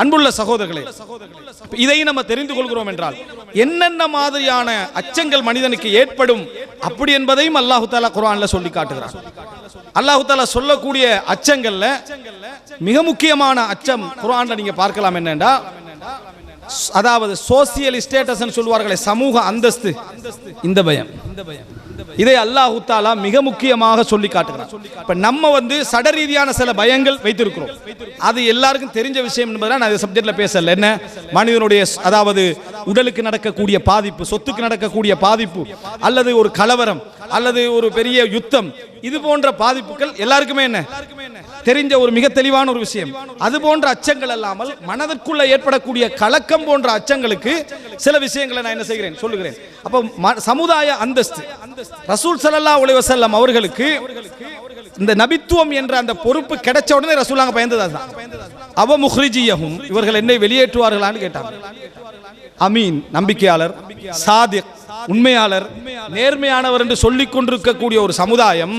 அன்புள்ள சகோதரர்களே இதை நம்ம தெரிந்து கொள்கிறோம் என்றால் என்னென்ன மாதிரியான அச்சங்கள் மனிதனுக்கு ஏற்படும் அப்படி என்பதையும் அல்லாஹு தாலா குரான்ல சொல்லி காட்டுகிறார் அல்லாஹு தாலா சொல்லக்கூடிய அச்சங்கள்ல மிக முக்கியமான அச்சம் குரான்ல நீங்க பார்க்கலாம் என்னன்னா அதாவது சோசியல் ஸ்டேட்டஸ் சொல்லுவார்களே சமூக அந்தஸ்து. இந்த பயம். இதை அல்லாஹு தாலா மிக முக்கியமாக சொல்லி காட்டுகிறான். இப்ப நம்ம வந்து சட ரீதியான சில பயங்கள் வைத்திருக்கிறோம். அது எல்லாருக்கும் தெரிஞ்ச விஷயம் என்பதை நான் சப்ஜெக்ட்ல பேசல. என்ன? மனிதனுடைய அதாவது உடலுக்கு நடக்கக்கூடிய பாதிப்பு சொத்துக்கு நடக்கக்கூடிய பாதிப்பு அல்லது ஒரு கலவரம் அல்லது ஒரு பெரிய யுத்தம் இது போன்ற பாதிப்புகள் எல்லாருக்குமே என்ன? தெரிஞ்ச ஒரு மிக தெளிவான ஒரு விஷயம். அது போன்ற அச்சங்கள் அல்லாமல் மனதிற்குள்ள ஏற்படக்கூடிய கலக்கம் போன்ற அச்சங்களுக்கு சில விஷயங்களை நான் என்ன செய்கிறேன்? சொல்லுகிறேன். அப்போ ம- சமுதாய அந்தஸ்து. ரசூல் ஸல்லல்லாஹு அலைஹி செல்லம் அவர்களுக்கு இந்த நபித்துவம் என்ற அந்த பொறுப்பு கிடைச்ச உடனே ரசூலாங்க பயந்தது அவ முஹ்ரிஜியகும் இவர்கள் என்னை வெளியேற்றுவார்களான்னு கேட்டாங்க. அமீன் நம்பிக்கையாளர் சாதிக் உண்மையாளர் நேர்மையானவர் என்று சொல்லிக் கொண்டிருக்கக்கூடிய ஒரு சமுதாயம்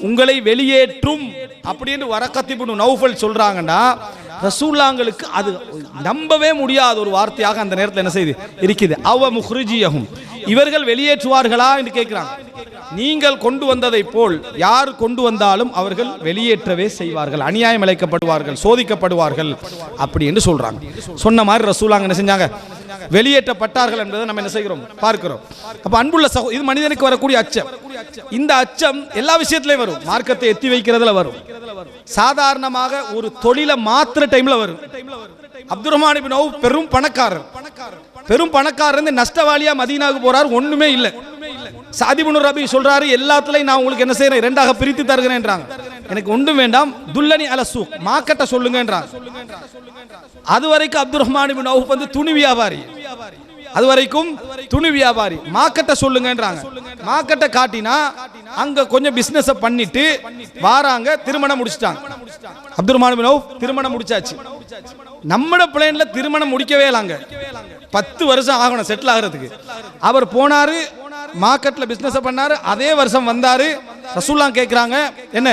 உங்களை வெளியேற்றும் அப்படின்னு வரக்கத்திபுன் நௌஃபல் சொல்றாங்கன்னா ரசூல்லாங்களுக்கு அது நம்பவே முடியாத ஒரு வார்த்தையாக அந்த நேரத்தில் என்ன செய்யுது இருக்குது. அவ முஹ்ரிஜியகும் இவர்கள் வெளியேற்றுவார்களா என்று கேட்கிறாங்க நீங்கள் கொண்டு வந்ததை போல் யார் கொண்டு வந்தாலும் அவர்கள் வெளியேற்றவே செய்வார்கள். அநியாயம் இழைக்கப்படுவார்கள் சோதிக்கப்படுவார்கள் அப்படி என்று சொல்றாங்க. சொன்ன மாதிரி ரசூலாங்க என்ன செஞ்சாங்க? வெளியேற்றப்பட்டார்கள் என்பதை நம்ம என்ன செய்கிறோம்? பார்க்கிறோம். அப்ப அன்புள்ள சகோ இது மனிதனுக்கு வரக்கூடிய அச்சம். இந்த அச்சம் எல்லா விஷயத்திலையும் வரும். மார்க்கத்தை எத்தி வைக்கிறதுல வரும். சாதாரணமாக ஒரு தொழிலை மாத்திர டைம்ல வரும். அப்துல் ரஹ்மான் பெரும் பணக்காரர். பெரும் பணக்காரர் இருந்து நஷ்டவாளியா மதீனாவுக்கு போறார் ஒண்ணுமே இல்லை. சாதிபுனு ரபி சொல்றாரு எல்லாத்துலயும் நான் உங்களுக்கு என்ன செய்யறேன் இரண்டாக பிரித்து தருகிறேன்றாங்க. எனக்கு ஒன்றும் வேண்டாம் துல்லனி அலசு மாக்கட்ட சொல்லுங்கன்றாங்க. அது வரைக்கும் அப்துல் ரஹ்மான் இப்னு வந்து துணி வியாபாரி. அது வரைக்கும் துணி வியாபாரி மார்க்கெட்டை சொல்லுங்கன்றாங்க. மார்க்கெட்டை காட்டினா அங்க கொஞ்சம் பிசினஸ் பண்ணிட்டு வாராங்க திருமணம் முடிச்சிட்டாங்க. அப்துல் ரஹ்மான் திருமணம் முடிச்சாச்சு. நம்மட பிளேன்ல திருமணம் முடிக்கவே இல்லாங்க பத்து வருஷம் ஆகணும் செட்டில் ஆகிறதுக்கு. அவர் போனாரு மார்க்கெட்ல பிசினஸ் பண்ணாரு அதே வருஷம் வந்தாரு. ரசூல்லாம் கேட்குறாங்க என்ன?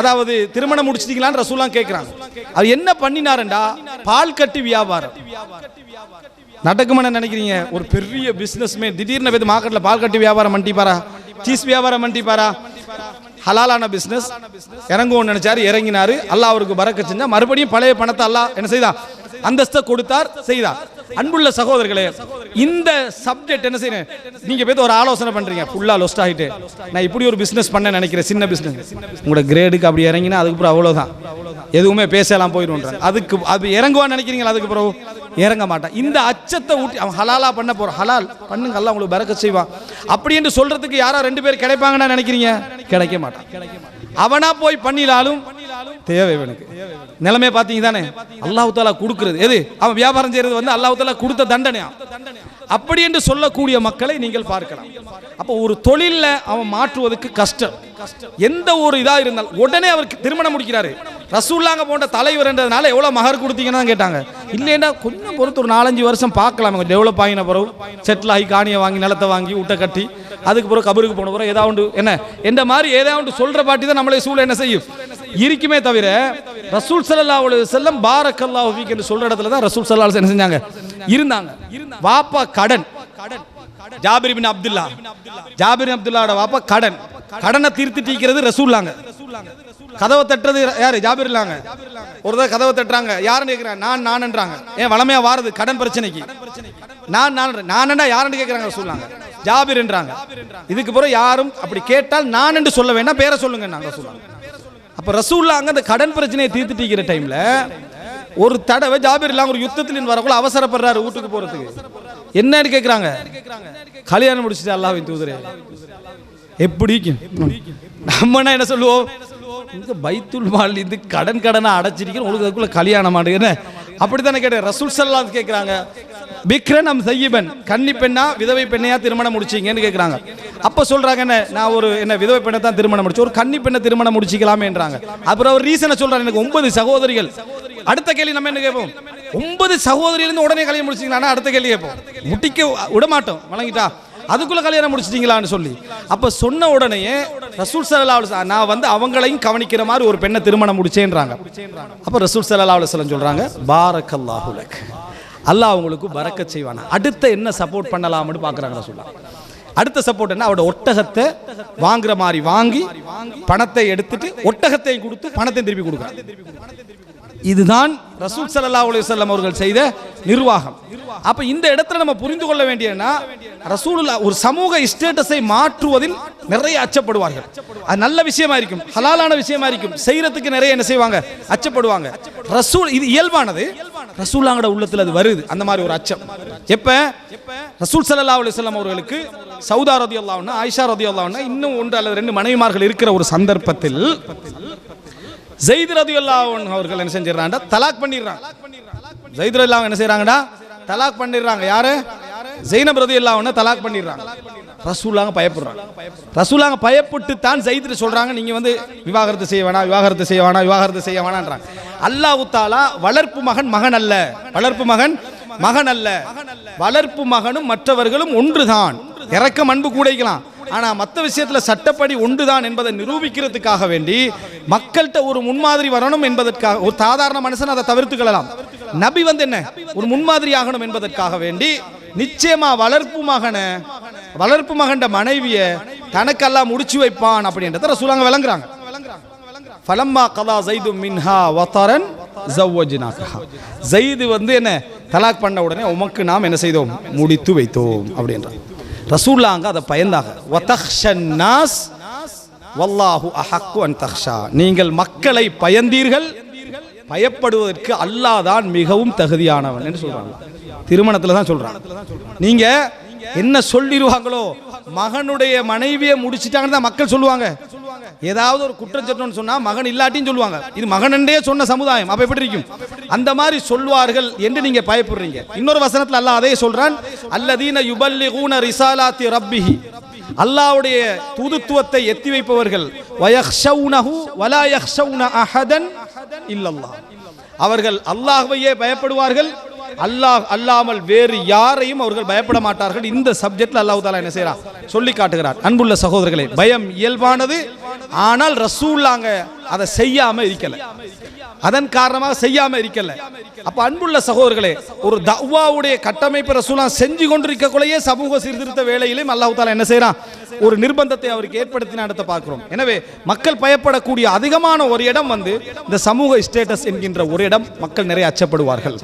அதாவது திருமணம் முடிச்சிட்டீங்களான்னு ரசூல்லாம் கேட்குறாங்க அவர் என்ன பண்ணினாருண்டா? பால் கட்டி வியாபாரம். நடக்குமென்னு நினைக்கிறீங்க? ஒரு பெரிய பிசினஸ்மே திடீர்னு போய் மார்க்கெட்ல பால் கட்டி வியாபாரம் பண்ணிப்பாரா சீஸ் வியாபாரம் பண்ணிப்பாரா ஹலாலான பிசினஸ் இறங்குவோம் நினைச்சாரு இறங்கினாரு. அல்லா அவருக்கு பறக்க செஞ்சா மறுபடியும் பழைய பணத்தை அல்லா என்ன செய்தா? அந்தஸ்தை கொடுத்தார் செய்தார் அன்புள்ள சகோதரர்களே இந்த சப்ஜெக்ட் என்ன செய்யணும்? நீங்க போய் ஒரு ஆலோசனை பண்றீங்க. ஃபுல்லா லொஸ்ட் ஆகிட்டு. நான் இப்படி ஒரு பிசினஸ் பண்ண நினைக்கிறேன் சின்ன பிசினஸ் உங்களோட கிரேடுக்கு அப்படி இறங்கினா அதுக்கப்புறம் அவ்வளவுதான். எதுவுமே பேசலாம் போயிடும் அதுக்கு அது இறங்குவான்னு நினைக்கிறீங்களா அதுக்கு பிறகு இறங்க மாட்டான். இந்த அச்சத்தை ஊட்டி அவன் ஹலாலா பண்ண போறான். ஹலால் பண்ணுங்க எல்லாம் உங்களுக்கு பறக்க செய்வான். அப்படி என்று சொல்றதுக்கு யாரா ரெண்டு பேர் கிடைப்பாங்கன்னு நினைக்கிறீங்க? கிடைக்க மாட்டான். அவனா போய் பண்ணினாலும் தேவை இவனுக்கு. நிலைமை பார்த்தீங்க தானே? அல்லாஹ் தாலா கொடுக்கறது. எது? அவன் வியாபாரம் செய்யறது வந்து அல்லாஹு தாலா கொடுத்த தண்டனையா? அப்படி என்று சொல்லக்கூடிய மக்களை நீங்கள் பார்க்கலாம். அப்போ ஒரு தொழில அவன் மாற்றுவதற்கு கஷ்டம். எந்த ஒரு இதா இருந்தாலும் உடனே அவருக்கு திருமணம் முடிக்கிறாரு. ரசூல்லாங்க போன்ற தலைவர்ன்றதுனால எவ்வளவு மகர் கொடுத்தீங்கன்னு கேட்டாங்க. இல்லைன்னா கொஞ்சம் பொறுத்து ஒரு நாலஞ்சு வருஷம் பார்க்கலாம். அவங்க டெவலப் ஆகின பிறகு செட்டில் ஆகி காணியை வாங்கி நிலத்தை வாங்கி விட்ட கட்டி அதுக்கு பிறகு கபருக்கு போன பிறகு ஏதாவது என்ன எந்த மாதிரி ஏதாவது சொல்ற பாட்டி தான் நம்மளே சூழல் என்ன செய்யும்? இருக்குமே தவிர ரசூல் சல்லா செல்லம் வஸல்லம் பாரக்கல்லாஹு என்று சொல்ற இடத்துல தான் ரசூல் சல்லா என்ன செஞ்சாங்க? இருந்தாங்க. வாப்பா கடன். ஜாபிர் பின் அப்துல்லா. ஜாபிர் அப்துல்லாவோட வாப்பா கடன். கடனை தீர்த்து தீக்கிறது ரசூல்லாங்க. கதவை தட்டுறது யாரு? ஜாபிர் இல்லாங்க ஒரு தடவை கதவை தட்டுறாங்க. யாருன்னு கேட்குறாங்க நான் நான்ன்றாங்க. ஏன் வளமையா வாருது? கடன் பிரச்சனைக்கு. நான் நான் நானண்டா யாருன்னு கேட்குறாங்க சொல்லாங்க ஜாபிர்ன்றாங்க. இதுக்கு பிறகு யாரும் அப்படி கேட்டால் நான் என்று சொல்ல வேண்டாம். பேரை சொல்லுங்க நாங்க சொல்லுவாங்க அப்ப ரசூல்லாங்க அந்த கடன் பிரச்சனையை தீர்த்துட்டிக்கிற டைம்ல ஒரு தடவை ஜாபிர் இல்லாம ஒரு யுத்தத்தில் வரக்குள்ள அவசரப்படுறாரு வீட்டுக்கு போறதுக்கு. என்னன்னு கேக்குறாங்க? கல்யாணம் முடிச்சுட்டு அல்லாவின் தூதரே. எப்படி நம்ம என்ன சொல்லுவோம்? இந்த பைத்துல் மால் இது கடன் கடனை அடைச்சிருக்கீங்க உங்களுக்கு அதுக்குள்ள கல்யாணம் ஆண்டு அப்படி அப்படித்தானே கேட்டேன். ரசூல் சல்லாம் கேட்குறாங்க பிக்ரன் அம் சையீபன் கன்னி பெண்ணா விதவை பெண்ணையா திருமணம் முடிச்சீங்கன்னு கேட்குறாங்க அப்போ சொல்கிறாங்க என்ன? நான் ஒரு என்ன விதவை பெண்ணை தான் திருமணம் முடிச்சு ஒரு கன்னி பெண்ணை திருமணம் முடிச்சிக்கலாமேன்றாங்க அப்புறம் ஒரு ரீசனை சொல்கிறாங்க எனக்கு ஒன்பது சகோதரிகள். அடுத்த கேள்வி நம்ம என்ன கேட்போம்? ஒன்பது சகோதரியிலேருந்து உடனே கல்யாணம் முடிச்சிங்களா அடுத்த கேள்வி கேட்போம். முட்டிக்க விட மாட்டோம் வழங்கிட்டா அதுக்குள்ள கல்யாணம் முடிச்சிட்டீங்களான்னு சொல்லி. அப்ப சொன்ன உடனேயே ரசூல் சல்லா நான் வந்து அவங்களையும் கவனிக்கிற மாதிரி ஒரு பெண்ணை திருமணம் முடிச்சேன்றாங்க. அப்ப ரசூல் சல்லா அலுவலம் சொல்றாங்க பாரக்கல்லாஹுலக் அல்லாஹ் அவங்களுக்கு பறக்க செய்வானா. அடுத்த என்ன சப்போர்ட் பண்ணலாம்னு பார்க்குறாங்க ரசூல்லா அடுத்த சப்போர்ட் என்ன? அவரோட ஒட்டகத்தை வாங்குற மாதிரி வாங்கி பணத்தை எடுத்துட்டு ஒட்டகத்தையும் கொடுத்து பணத்தையும் திருப்பி கொடுக்குறாங்க. இதுதான் ரசூல் சல்லா அலைஹி அவர்கள் செய்த நிர்வாகம். அப்ப இந்த இடத்துல நம்ம புரிந்து கொள்ள வேண்டியதுன்னா ரசூலுல்லா ஒரு சமூக ஸ்டேட்டஸை மாற்றுவதில் நிறைய அச்சப்படுவார்கள். அது நல்ல விஷயமா இருக்கும் ஹலாலான விஷயமா இருக்கும். செய்யறதுக்கு நிறைய என்ன செய்வாங்க? அச்சப்படுவாங்க. ரசூல் இது இயல்பானது. ரசூலாங்கட உள்ளத்துல அது வருது. அந்த மாதிரி ஒரு அச்சம். எப்ப? ரசூல் சல்லா அலைஹி வஸல்லம் அவர்களுக்கு சவுதா ரதி அல்லாவுன்னா ஆயிஷா ரதி அல்லாவுன்னா இன்னும் ஒன்று அல்லது ரெண்டு மனைவிமார்கள் இருக்கிற ஒரு சந்தர்ப்பத்தில் ஜெயித் ரதியுல்லாஹ் அவர்கள் என்ன செஞ்சிடறாங்க தலாக் பண்ணிடுறாங்க. ஜெயித் ரதியுல்லாஹ் என்ன செய்யறாங்கடா தலாக் பண்ணிடுறாங்க. யாரு? ஜெயினப் ரதியுல்லாஹ் தலாக் பண்ணிடுறாங்க. ரசூலாங்க பயப்படுறாங்க. ரசூலாங்க பயப்பட்டு தான் ஜெயித் சொல்றாங்க. நீங்க வந்து விவாகரத்து செய்ய வேணாம் விவாகரத்து செய்ய வேணாம் விவாகரத்து செய்ய வேணான்றாங்க அல்லாஹு தாலா வளர்ப்பு மகன் மகன் அல்ல. வளர்ப்பு மகன் மகன் அல்ல. வளர்ப்பு மகனும் மற்றவர்களும் ஒன்றுதான். இறக்கம் அன்பு கூடைக்கலாம் ஆனால் மற்ற விஷயத்தில் சட்டப்படி ஒன்றுதான் என்பதை நிரூபிக்கிறதுக்காக வேண்டி மக்கள்கிட்ட ஒரு முன்மாதிரி வரணும் என்பதற்காக ஒரு சாதாரண மனுஷன் அதை தவிர்த்துக்கலாம் நபி வந்து என்ன? ஒரு முன்மாதிரி ஆகணும் என்பதற்காக வேண்டி நிச்சயமா வளர்ப்பு மகனை வளர்ப்பு மகன்ட மனைவிய தனக்கெல்லாம் முடிச்சு வைப்பான் அப்படின்றத ரசூலாங்க விளங்குறாங்க. ஃபலம்மா கதா ஜைது மின்ஹா வத்தரன் ஜவ்வஜினாக்கா ஜைது வந்து என்ன? தலாக் பண்ண உடனே உமக்கு நாம் என்ன செய்தோம்? முடித்து வைத்தோம் அப்படின்றான். ரசூல்லாங்க அதை பயந்தாங்க. வதக்ஷன் நாஸ் வல்லாஹு அஹக்கு அன் தக்ஷா நீங்கள் மக்களை பயந்தீர்கள் பயப்படுவதற்கு அல்லாஹ் தான் மிகவும் தகுதியானவன் என்று சொல்றாங்க. திருமணத்துல தான் சொல்றாங்க. நீங்க என்ன சொல்லிடுவாங்களோ மகனுடைய மனைவியை முடிச்சிட்டாங்கன்னு தான் மக்கள் சொல்லுவாங்க. ஏதாவது ஒரு குற்றச்சட்டம்னு சொன்னா மகன் இல்லாட்டின்னு சொல்லுவாங்க. இது மகனண்டே சொன்ன சமுதாயம். அப்ப எப்படி இருக்கும்? அந்த மாதிரி சொல்வார்கள் என்று நீங்க பயப்படுறீங்க. இன்னொரு வசனத்துல அல்லாஹ் அதே சொல்றான் அல்லதீன யுபல்லிகூன ரிசாலாத்தி ரப்பிஹி. அல்லாஹ்வுடைய தூதுத்துவத்தை எத்தி வைப்பவர்கள் வயக்ஷவுனஹு வலா யக்ஷவுன அஹதன் இல்லல்லாஹ். அவர்கள் அல்லாஹ்வையே பயப்படுவார்கள் அல்லாஹ் அல்லாமல் வேறு யாரையும் அவர்கள் பயப்பட மாட்டார்கள். இந்த சப்ஜெக்ட்ல அல்லாஹ் தாலா என்ன செய்யறான் சொல்லி காட்டுகிறார் அன்புள்ள சகோதரர்களே பயம் இயல்பானது. ஆனால் ரசூல்லாங்க அதை செய்யாம இருக்கல. அதன் காரணமாக செய்யாம இருக்கல. அப்ப அன்புள்ள சகோதரர்களே ஒரு தவ்வாவுடைய கட்டமைப்பு ரசூலா செஞ்சு கொண்டிருக்கக்குள்ளேயே சமூக சீர்திருத்த வேலையிலும் அல்லாஹ் தாலா என்ன செய்யறான் ஒரு நிர்பந்தத்தை அவருக்கு ஏற்படுத்தின இடத்தை பார்க்கிறோம். எனவே மக்கள் பயப்படக்கூடிய அதிகமான ஒரு இடம் வந்து இந்த சமூக ஸ்டேட்டஸ் என்கின்ற ஒரு இடம். மக்கள் நிறைய அச்சப்படுவார்கள்.